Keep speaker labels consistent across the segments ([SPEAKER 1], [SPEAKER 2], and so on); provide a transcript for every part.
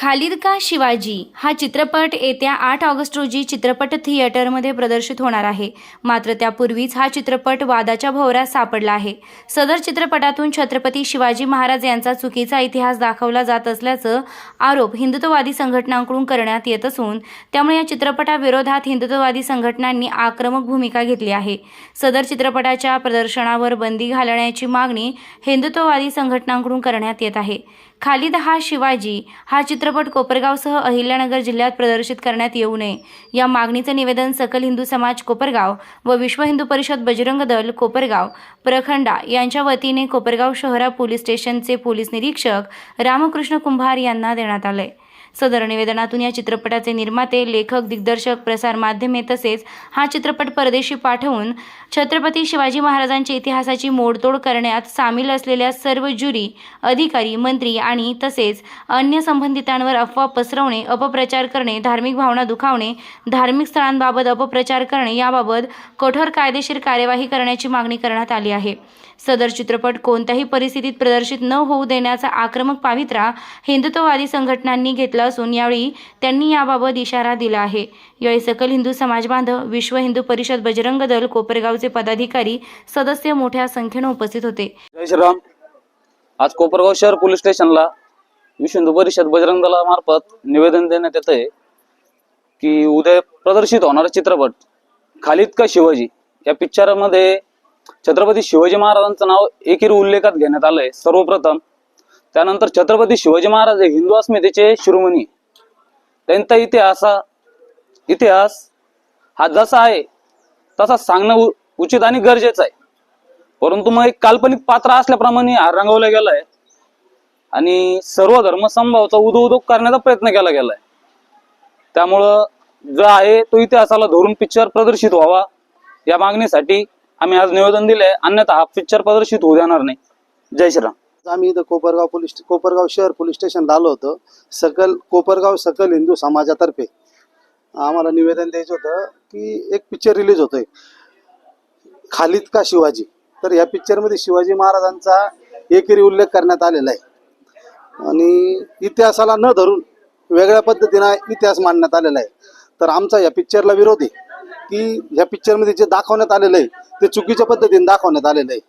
[SPEAKER 1] खालिद का शिवाजी? हा चित्रपट येत्या आठ ऑगस्ट रोजी चित्रपट थिएटरमध्ये प्रदर्शित होणार आहे. मात्र त्यापूर्वीच हा चित्रपट वादाच्या भोवऱ्यात सापडला आहे. सदर चित्रपटातून छत्रपती शिवाजी महाराज यांचा चुकीचा इतिहास दाखवला जात असल्याचं आरोप हिंदुत्ववादी संघटनांकडून करण्यात येत असून त्यामुळे या चित्रपटाविरोधात हिंदुत्ववादी संघटनांनी आक्रमक भूमिका घेतली आहे. सदर चित्रपटाच्या प्रदर्शनावर बंदी घालण्याची मागणी हिंदुत्ववादी संघटनांकडून करण्यात येत आहे. खालिद हा शिवाजी हा चित्र चित्रपट कोपरगावसह अहिल्यानगर जिल्ह्यात प्रदर्शित करण्यात येऊ नये. या मागणीचं निवेदन सकल हिंदू समाज कोपरगाव व विश्व हिंदू परिषद बजरंग दल कोपरगाव प्रखंडा यांच्या वतीने कोपरगाव शहरा पोलीस स्टेशनचे पोलीस निरीक्षक रामकृष्ण कुंभार यांना देण्यात आलंय. सदर निवेदनातून या चित्रपटाचे निर्माते लेखक दिग्दर्शक प्रसार माध्यमे तसेच हा चित्रपट परदेशी पाठवून छत्रपती शिवाजी महाराजांच्या इतिहासाची मोडतोड करण्यात सामील असलेल्या सर्व ज्युरी अधिकारी मंत्री आणि तसेच अन्य संबंधितांवर अफवा पसरवणे अपप्रचार करणे धार्मिक भावना दुखावणे धार्मिक स्थळांबाबत अपप्रचार करणे याबाबत कठोर कायदेशीर कार्यवाही करण्याची मागणी करण्यात आली आहे. सदर चित्रपट कोणत्याही परिस्थितीत प्रदर्शित न होऊ देण्याचा आक्रमक पावित्रा हिंदुत्ववादी संघटनांनी घेतला असून यावेळी त्यांनी याबाबत इशारा दिला आहे. यावेळी सकल हिंदू समाज बांधव विश्व हिंदू परिषद बजरंग दल कोपरगावचे पदाधिकारी सदस्य मोठ्या संख्येने उपस्थित होते.
[SPEAKER 2] जय श्रीराम. आज कोपरगाव शहर पोलीस स्टेशनला विश्व हिंदू परिषद बजरंग दलामार्फत निवेदन देण्यात येत आहे की उद्या प्रदर्शित होणारा चित्रपट खालिद का शिवाजी? या पिक्चरमध्ये छत्रपती शिवाजी महाराजांचं नाव एकेरी उल्लेखात घेण्यात आलंय. सर्वप्रथम त्यानंतर छत्रपती शिवाजी महाराज हे हिंदू अस्मितेचे शिरोमणी. त्यांचा इतिहास हा- इतिहास हा जसा आहे तसा सांगणं उचित आणि गरजेचं आहे. परंतु मग एक काल्पनिक पात्र असल्याप्रमाणे हा रंगवला गेलाय आणि सर्व धर्म संभावाचा उदो उदो करण्याचा प्रयत्न केला गेलाय. त्यामुळं जो आहे तो इतिहासाला धरून पिक्चर प्रदर्शित व्हावा या मागणीसाठी आम्ही आज निवेदन दिले अन्यथा हा पिक्चर प्रदर्शित होऊ देणार नाही. जय श्रीराम.
[SPEAKER 3] आम्ही इथं कोपरगाव पोलीस कोपरगाव शहर पोलीस स्टेशनला आलो होतो. सकल कोपरगाव सकल हिंदू समाजातर्फे आम्हाला निवेदन द्यायचं होतं की एक पिक्चर रिलीज होतोय. खालिद का शिवाजी? तर या पिक्चरमध्ये शिवाजी महाराजांचा एकेरी उल्लेख करण्यात आलेला आहे. आणि इतिहासाला न धरून वेगळ्या पद्धतीनं इतिहास मांडण्यात आलेला आहे. तर आमचा या पिक्चरला विरोध आहे की या पिक्चरमध्ये जे दाखवण्यात आलेलं आहे ते चुकीच्या पद्धतीने दाखवण्यात आलेलं आहे.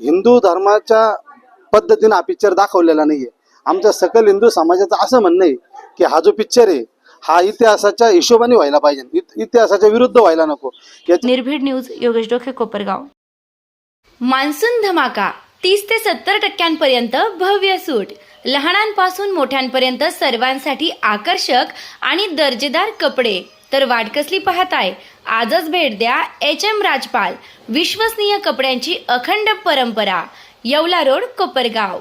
[SPEAKER 3] हिंदू धर्माच्या पद्धतीनं हा पिक्चर दाखवलेला नाहीये. आमच्या सकल हिंदू समाजाचं असं म्हणणं आहे की हा जो पिक्चर आहे हा इतिहासाच्या हिशोबाने व्हायला पाहिजे. इतिहासाच्या विरुद्ध व्हायला नको.
[SPEAKER 1] निर्भीड न्यूज योगेश डोके कोपरगाव. मान्सून धमाका तीस ते सत्तर टक्क्यांपर्यंत भव्य सूट. लहानांपासून मोठ्यांपर्यंत सर्वांसाठी आकर्षक आणि दर्जेदार कपडे. तर वाट कसली पाहताय आजच भेट द्या एच एम राजपाल विश्वसनीय कपड्यांची अखंड परंपरा. येवला रोड कोपरगाव.